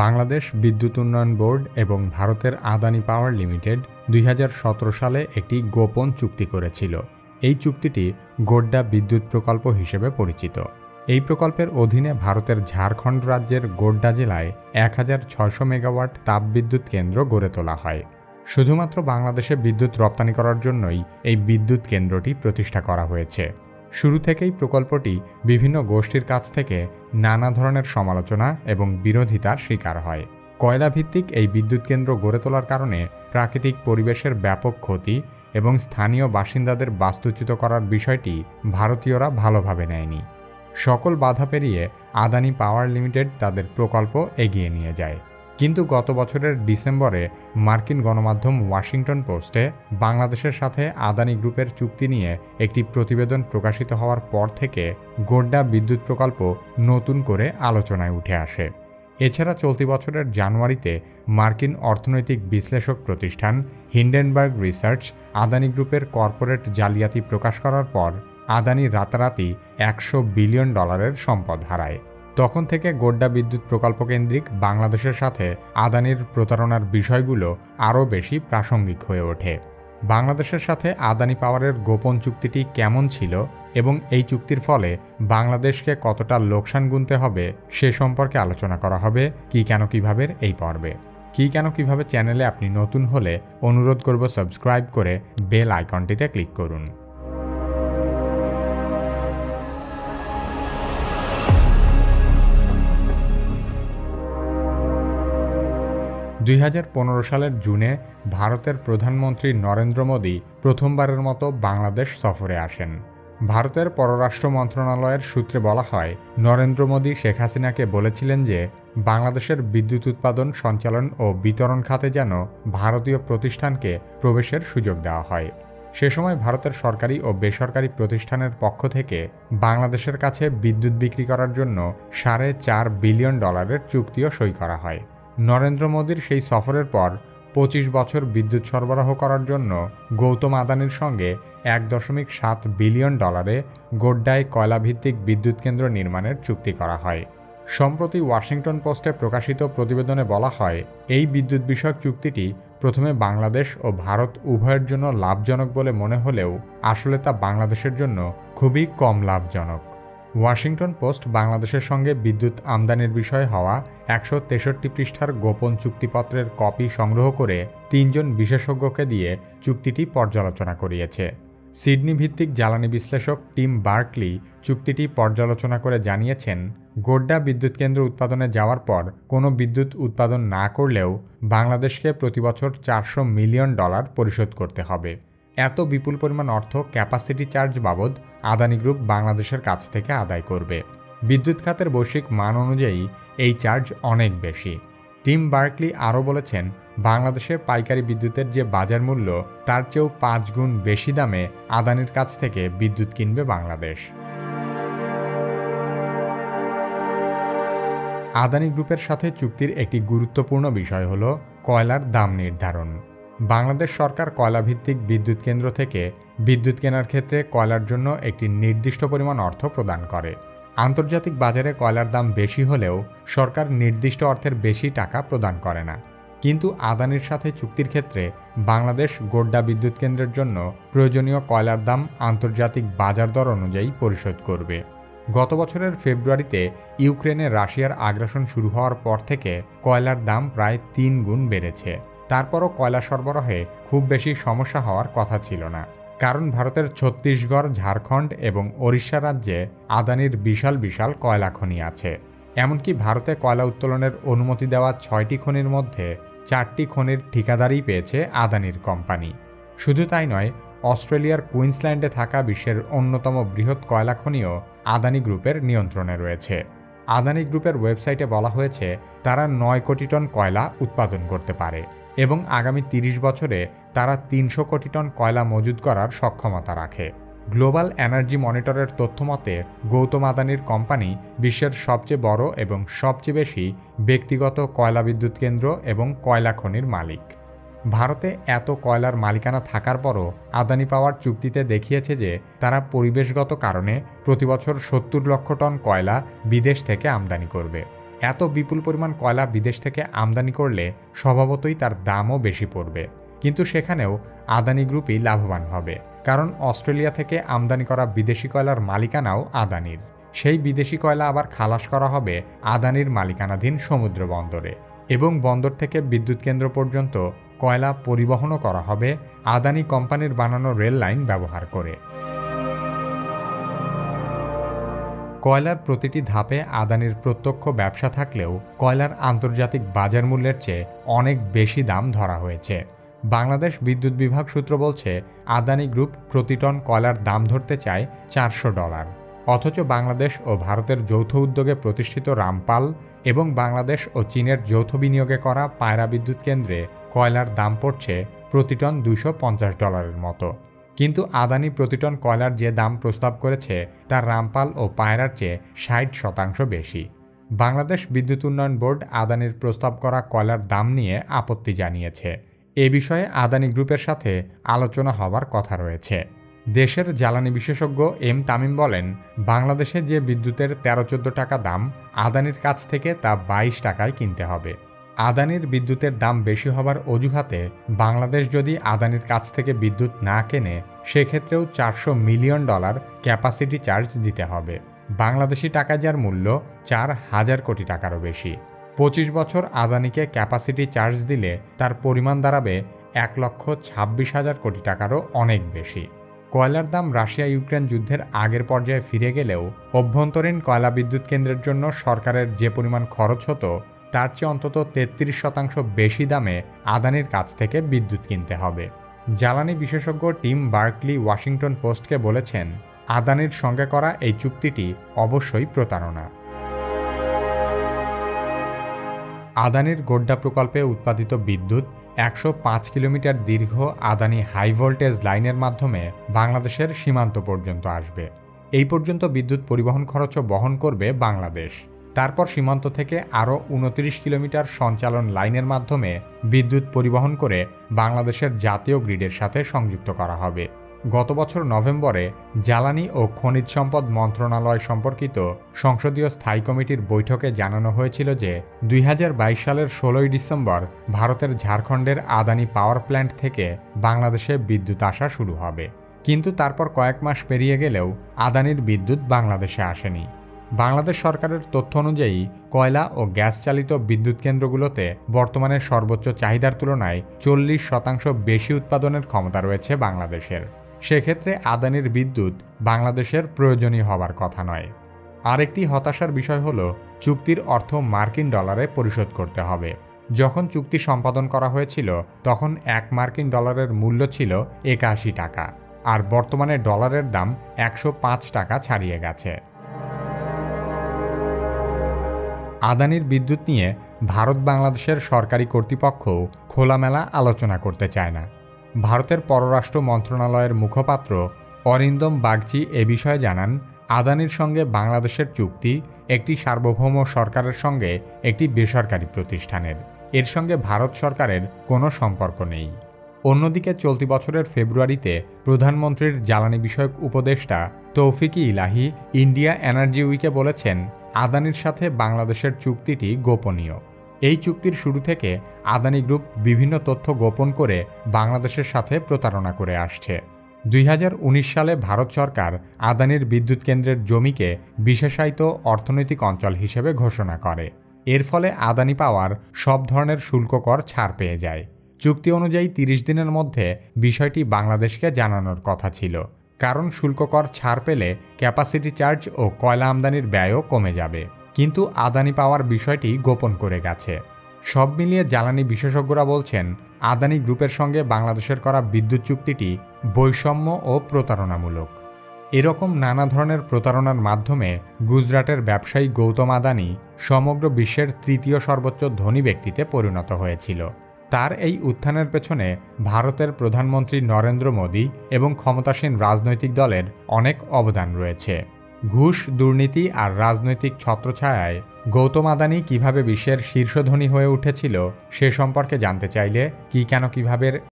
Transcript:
বাংলাদেশ বিদ্যুৎ উন্নয়ন বোর্ড এবং ভারতের আদানি পাওয়ার লিমিটেড দুই হাজার সতেরো সালে একটি গোপন চুক্তি করেছিল। এই চুক্তিটি গোড্ডা বিদ্যুৎ প্রকল্প হিসেবে পরিচিত। এই প্রকল্পের অধীনে ভারতের ঝাড়খণ্ড রাজ্যের গোড্ডা জেলায় এক হাজার ছয়শো মেগাওয়াট তাপবিদ্যুৎ কেন্দ্র গড়ে তোলা হয়। শুধুমাত্র বাংলাদেশে বিদ্যুৎ রপ্তানি করার জন্যই এই বিদ্যুৎ কেন্দ্রটি প্রতিষ্ঠা করা হয়েছে। শুরু থেকেই প্রকল্পটি বিভিন্ন গোষ্ঠীর কাছ থেকে নানা ধরনের সমালোচনা এবং বিরোধিতার শিকার হয়। কয়লাভিত্তিক এই বিদ্যুৎ কেন্দ্র গড়ে তোলার কারণে প্রাকৃতিক পরিবেশের ব্যাপক ক্ষতি এবং স্থানীয় বাসিন্দাদের বাস্তুচ্যুত করার বিষয়টি ভারতীয়রা ভালোভাবে নেয়নি। সকল বাধা পেরিয়ে আদানি পাওয়ার লিমিটেড তাদের প্রকল্প এগিয়ে নিয়ে যায়। কিন্তু গত বছরের ডিসেম্বরে মার্কিন গণমাধ্যম ওয়াশিংটন পোস্টে বাংলাদেশের সাথে আদানি গ্রুপের চুক্তি নিয়ে একটি প্রতিবেদন প্রকাশিত হওয়ার পর থেকে গোড্ডা বিদ্যুৎ প্রকল্প নতুন করে আলোচনায় উঠে আসে। এছাড়া চলতি বছরের জানুয়ারিতে মার্কিন অর্থনৈতিক বিশ্লেষক প্রতিষ্ঠান হিন্ডেনবার্গ রিসার্চ আদানি গ্রুপের কর্পোরেট জালিয়াতি প্রকাশ করার পর আদানি রাতারাতি একশো বিলিয়ন ডলারের সম্পদ হারায়। তখন থেকে গোড্ডা বিদ্যুৎ প্রকল্প কেন্দ্রিক বাংলাদেশের সাথে আদানির প্রতারণার বিষয়গুলো আরও বেশি প্রাসঙ্গিক হয়ে ওঠে। বাংলাদেশের সাথে আদানি পাওয়ারের গোপন চুক্তিটি কেমন ছিল এবং এই চুক্তির ফলে বাংলাদেশকে কতটা লোকসান গুনতে হবে সে সম্পর্কে আলোচনা করা হবে কি কেন কীভাবে এই পর্বে। কি কেন কীভাবে চ্যানেলে আপনি নতুন হলে অনুরোধ করব সাবস্ক্রাইব করে বেল আইকনটিতে ক্লিক করুন। দুই হাজার পনেরো সালের জুনে ভারতের প্রধানমন্ত্রী নরেন্দ্র মোদী প্রথমবারের মতো বাংলাদেশ সফরে আসেন। ভারতের পররাষ্ট্র মন্ত্রণালয়ের সূত্রে বলা হয়, নরেন্দ্র মোদী শেখ হাসিনাকে বলেছিলেন যে, বাংলাদেশের বিদ্যুৎ উৎপাদন, সঞ্চালন ও বিতরণ খাতে যেন ভারতীয় প্রতিষ্ঠানকে প্রবেশের সুযোগ দেওয়া হয়। সে সময় ভারতের সরকারি ও বেসরকারি প্রতিষ্ঠানের পক্ষ থেকে বাংলাদেশের কাছে বিদ্যুৎ বিক্রি করার জন্য সাড়ে চার বিলিয়ন ডলারের চুক্তিও সই করা হয়। নরেন্দ্র মোদীর সেই সফরের পর পঁচিশ বছর বিদ্যুৎ সরবরাহ করার জন্য গৌতম আদানির সঙ্গে এক দশমিক সাত বিলিয়ন ডলারে গোড্ডায় কয়লাভিত্তিক বিদ্যুৎ কেন্দ্র নির্মাণের চুক্তি করা হয়। সম্প্রতি ওয়াশিংটন পোস্টে প্রকাশিত প্রতিবেদনে বলা হয়, এই বিদ্যুৎ বিষয়ক চুক্তিটি প্রথমে বাংলাদেশ ও ভারত উভয়ের জন্য লাভজনক বলে মনে হলেও আসলে তা বাংলাদেশের জন্য খুবই কম লাভজনক। ওয়াশিংটন পোস্ট বাংলাদেশের সঙ্গে বিদ্যুৎ আমদানির বিষয়ে হওয়া একশো তেষট্টি পৃষ্ঠার গোপন চুক্তিপত্রের কপি সংগ্রহ করে তিনজন বিশেষজ্ঞকে দিয়ে চুক্তিটি পর্যালোচনা করিয়েছে। সিডনি ভিত্তিক জ্বালানি বিশ্লেষক টিম বার্কলি চুক্তিটি পর্যালোচনা করে জানিয়েছেন, গোড্ডা বিদ্যুৎ কেন্দ্র উৎপাদনে যাওয়ার পর কোনো বিদ্যুৎ উৎপাদন না করলেও বাংলাদেশকে প্রতিবছর চারশো মিলিয়ন ডলার পরিশোধ করতে হবে। এত বিপুল পরিমাণ অর্থ ক্যাপাসিটি চার্জ বাবদ আদানি গ্রুপ বাংলাদেশের কাছ থেকে আদায় করবে। বিদ্যুৎ খাতের বৈশ্বিক মান অনুযায়ী এই চার্জ অনেক বেশি। টিম বার্কলি আরও বলেছেন বাংলাদেশের পাইকারি বিদ্যুতের যে বাজার মূল্য, তার চেয়েও পাঁচ গুণ বেশি দামে আদানির কাছ থেকে বিদ্যুৎ কিনবে বাংলাদেশ। আদানি গ্রুপের সাথে চুক্তির একটি গুরুত্বপূর্ণ বিষয় হল কয়লার দাম নির্ধারণ। বাংলাদেশ সরকার কয়লাভিত্তিক বিদ্যুৎ কেন্দ্র থেকে বিদ্যুৎ কেনার ক্ষেত্রে কয়লার জন্য একটি নির্দিষ্ট পরিমাণ অর্থ প্রদান করে। আন্তর্জাতিক বাজারে কয়লার দাম বেশি হলেও সরকার নির্দিষ্ট অর্থের বেশি টাকা প্রদান করে না। কিন্তু আদানির সাথে চুক্তির ক্ষেত্রে বাংলাদেশ গোড্ডা বিদ্যুৎ কেন্দ্রের জন্য প্রয়োজনীয় কয়লার দাম আন্তর্জাতিক বাজার দর অনুযায়ী পরিশোধ করবে। গত বছরের ফেব্রুয়ারিতে ইউক্রেনে রাশিয়ার আগ্রাসন শুরু হওয়ার পর থেকে কয়লার দাম প্রায় তিন গুণ বেড়েছে। তারপরও কয়লা সরবরাহে খুব বেশি সমস্যা হওয়ার কথা ছিল না। কারণ ভারতের ছত্তিশগড়, ঝাড়খণ্ড এবং ওড়িশা রাজ্যে আদানির বিশাল বিশাল কয়লা খনি আছে। এমনকি ভারতে কয়লা উত্তোলনের অনুমতি দেওয়া ছয়টি খনির মধ্যে চারটি খনির ঠিকাদারি পেয়েছে আদানির কোম্পানি। শুধু তাই নয়, অস্ট্রেলিয়ার কুইন্সল্যান্ডে থাকা বিশ্বের অন্যতম বৃহৎ কয়লা খনিও আদানি গ্রুপের নিয়ন্ত্রণে রয়েছে। আদানি গ্রুপের ওয়েবসাইটে বলা হয়েছে, তারা নয় কোটি টন কয়লা উৎপাদন করতে পারে। এবং আগামী তিরিশ বছরে তারা তিনশো কোটি টন কয়লা মজুদ করার সক্ষমতা রাখে। গ্লোবাল এনার্জি মনিটরের তথ্যমতে গৌতম আদানির কোম্পানি বিশ্বের সবচেয়ে বড় এবং সবচেয়ে বেশি ব্যক্তিগত কয়লা বিদ্যুৎ কেন্দ্র এবং কয়লা খনির মালিক। ভারতে এত কয়লার মালিকানা থাকার পরও আদানি পাওয়ার চুক্তিতে দেখিয়েছে যে, তারা পরিবেশগত কারণে প্রতিবছর সত্তর লক্ষ টন কয়লা বিদেশ থেকে আমদানি করবে। এত বিপুল পরিমাণ কয়লা বিদেশ থেকে আমদানি করলে স্বভাবতই তার দামও বেশি পড়বে। কিন্তু সেখানেও আদানি গ্রুপই লাভবান হবে, কারণ অস্ট্রেলিয়া থেকে আমদানি করা বিদেশি কয়লার মালিকানাও আদানির। সেই বিদেশি কয়লা আবার খালাস করা হবে আদানির মালিকানাধীন সমুদ্র বন্দরে এবং বন্দর থেকে বিদ্যুৎ কেন্দ্র পর্যন্ত কয়লা পরিবহনও করা হবে আদানি কোম্পানির বানানো রেল লাইন ব্যবহার করে। কয়লার প্রতিটি ধাপে আদানির প্রত্যক্ষ ব্যবসা থাকলেও কয়লার আন্তর্জাতিক বাজার মূল্যের চেয়ে অনেক বেশি দাম ধরা হয়েছে। বাংলাদেশ বিদ্যুৎ বিভাগ সূত্র বলছে, আদানি গ্রুপ প্রতি টন কয়লার দাম ধরতে চায় চারশো ডলার। অথচ বাংলাদেশ ও ভারতের যৌথ উদ্যোগে প্রতিষ্ঠিত রামপাল এবং বাংলাদেশ ও চীনের যৌথ বিনিয়োগে করা পায়রা বিদ্যুৎ কেন্দ্রে কয়লার দাম পড়ছে প্রতি টন দুশো ডলারের মতো। কিন্তু আদানি প্রতি টন কয়লার যে দাম প্রস্তাব করেছে তা রামপাল ও পায়রার চেয়ে ষাট শতাংশ বেশি। বাংলাদেশ বিদ্যুৎ উন্নয়ন বোর্ড আদানির প্রস্তাব করা কয়লার দাম নিয়ে আপত্তি জানিয়েছে। এ বিষয়ে আদানি গ্রুপের সাথে আলোচনা হবার কথা রয়েছে। দেশের জ্বালানি বিশেষজ্ঞ এম তামিম বলেন, বাংলাদেশে যে বিদ্যুতের তেরো চোদ্দ টাকা দাম, আদানির কাছ থেকে তা বাইশ টাকায় কিনতে হবে। আদানির বিদ্যুতের দাম বেশি হবার অজুহাতে বাংলাদেশ যদি আদানির কাছ থেকে বিদ্যুৎ না কেনে, সেক্ষেত্রেও চারশো মিলিয়ন ডলার ক্যাপাসিটি চার্জ দিতে হবে। বাংলাদেশি টাকা যার মূল্য চার হাজার কোটি টাকারও বেশি। পঁচিশ বছর আদানিকে ক্যাপাসিটি চার্জ দিলে তার পরিমাণ দাঁড়াবে এক লক্ষ ছাব্বিশ হাজার কোটি টাকারও অনেক বেশি। কয়লার দাম রাশিয়া ইউক্রেন যুদ্ধের আগের পর্যায়ে ফিরে গেলেও অভ্যন্তরীণ কয়লা বিদ্যুৎ কেন্দ্রের জন্য সরকারের যে পরিমাণ খরচ হতো তার চেয়ে অন্তত তেত্রিশ শতাংশ বেশি দামে আদানির কাছ থেকে বিদ্যুৎ কিনতে হবে। জ্বালানি বিশেষজ্ঞ টিম বার্কলি ওয়াশিংটন পোস্টকে বলেছেন, আদানির সঙ্গে করা এই চুক্তিটি অবশ্যই প্রতারণা। আদানির গোড্ডা প্রকল্পে উৎপাদিত বিদ্যুৎ একশো পাঁচ কিলোমিটার দীর্ঘ আদানি হাই ভোল্টেজ লাইনের মাধ্যমে বাংলাদেশের সীমান্ত পর্যন্ত আসবে। এই পর্যন্ত বিদ্যুৎ পরিবহন খরচও বহন করবে বাংলাদেশ। তারপর সীমান্ত থেকে আরও উনত্রিশ কিলোমিটার সঞ্চালন লাইনের মাধ্যমে বিদ্যুৎ পরিবহন করে বাংলাদেশের জাতীয় গ্রিডের সাথে সংযুক্ত করা হবে। গত বছর নভেম্বরে জ্বালানি ও খনিজ সম্পদ মন্ত্রণালয় সম্পর্কিত সংসদীয় স্থায়ী কমিটির বৈঠকে জানানো হয়েছিল যে দুই হাজার বাইশ সালের ষোলোই ডিসেম্বর ভারতের ঝাড়খণ্ডের আদানি পাওয়ার প্ল্যান্ট থেকে বাংলাদেশে বিদ্যুৎ আসা শুরু হবে। কিন্তু তারপর কয়েক মাস পেরিয়ে গেলেও আদানির বিদ্যুৎ বাংলাদেশে আসেনি। বাংলাদেশ সরকারের তথ্য অনুযায়ী, কয়লা ও গ্যাস চালিত বিদ্যুৎ কেন্দ্রগুলোতে বর্তমানে সর্বোচ্চ চাহিদার তুলনায় চল্লিশ শতাংশ বেশি উৎপাদনের ক্ষমতা রয়েছে বাংলাদেশের। সেক্ষেত্রে আদানির বিদ্যুৎ বাংলাদেশের প্রয়োজনীয় হবার কথা নয়। আরেকটি হতাশার বিষয় হল, চুক্তির অর্থ মার্কিন ডলারে পরিশোধ করতে হবে। যখন চুক্তি সম্পাদন করা হয়েছিল, তখন এক মার্কিন ডলারের মূল্য ছিল একাশি টাকা, আর বর্তমানে ডলারের দাম একশো পাঁচ টাকা ছাড়িয়ে গেছে। আদানির বিদ্যুৎ নিয়ে ভারত বাংলাদেশের সরকারি কর্তৃপক্ষ খোলামেলা আলোচনা করতে চায় না। ভারতের পররাষ্ট্র মন্ত্রণালয়ের মুখপাত্র অরিন্দম বাগচি এ বিষয়ে জানান, আদানির সঙ্গে বাংলাদেশের চুক্তি একটি সার্বভৌম সরকারের সঙ্গে একটি বেসরকারি প্রতিষ্ঠানের। এর সঙ্গে ভারত সরকারের কোনো সম্পর্ক নেই। অন্যদিকে চলতি বছরের ফেব্রুয়ারিতে প্রধানমন্ত্রীর জ্বালানি বিষয়ক উপদেষ্টা তৌফিকি ইলাহি ইন্ডিয়া এনার্জি উইকে বলেছেন আদানির সাথে বাংলাদেশের চুক্তিটি গোপনীয়। এই চুক্তির শুরু থেকে আদানি গ্রুপ বিভিন্ন তথ্য গোপন করে বাংলাদেশের সাথে প্রতারণা করে আসছে। দুই হাজার উনিশ সালে ভারত সরকার আদানির বিদ্যুৎ কেন্দ্রের জমিকে বিশেষায়িত অর্থনৈতিক অঞ্চল হিসেবে ঘোষণা করে। এর ফলে আদানি পাওয়ার সব ধরনের শুল্ক কর ছাড় পেয়ে যায়। চুক্তি অনুযায়ী তিরিশ দিনের মধ্যে বিষয়টি বাংলাদেশকে জানানোর কথা ছিল। কারণ শুল্ক কর ছাড় পেলে ক্যাপাসিটি চার্জ ও কয়লা আমদানির ব্যয়ও কমে যাবে। কিন্তু আদানি পাওয়ার বিষয়টি গোপন করে গেছে। সব মিলিয়ে জ্বালানি বিশেষজ্ঞরা বলছেন, আদানি গ্রুপের সঙ্গে বাংলাদেশের করা বিদ্যুৎ চুক্তিটি বৈষম্য ও প্রতারণামূলক। এরকম নানা ধরনের প্রতারণার মাধ্যমে গুজরাটের ব্যবসায়ী গৌতম আদানি সমগ্র বিশ্বের তৃতীয় সর্বোচ্চ ধনী ব্যক্তিতে পরিণত হয়েছিল। তার এই উত্থানের পেছনে ভারতের প্রধানমন্ত্রী নরেন্দ্র মোদী এবং ক্ষমতাসীন রাজনৈতিক দলের অনেক অবদান রয়েছে। ঘুষ, দুর্নীতি আর রাজনৈতিক ছত্রছায়ায় গৌতম আদানি কীভাবে বিশ্বের শীর্ষধনী হয়ে উঠেছিল সে সম্পর্কে জানতে চাইলে কি কেন কীভাবে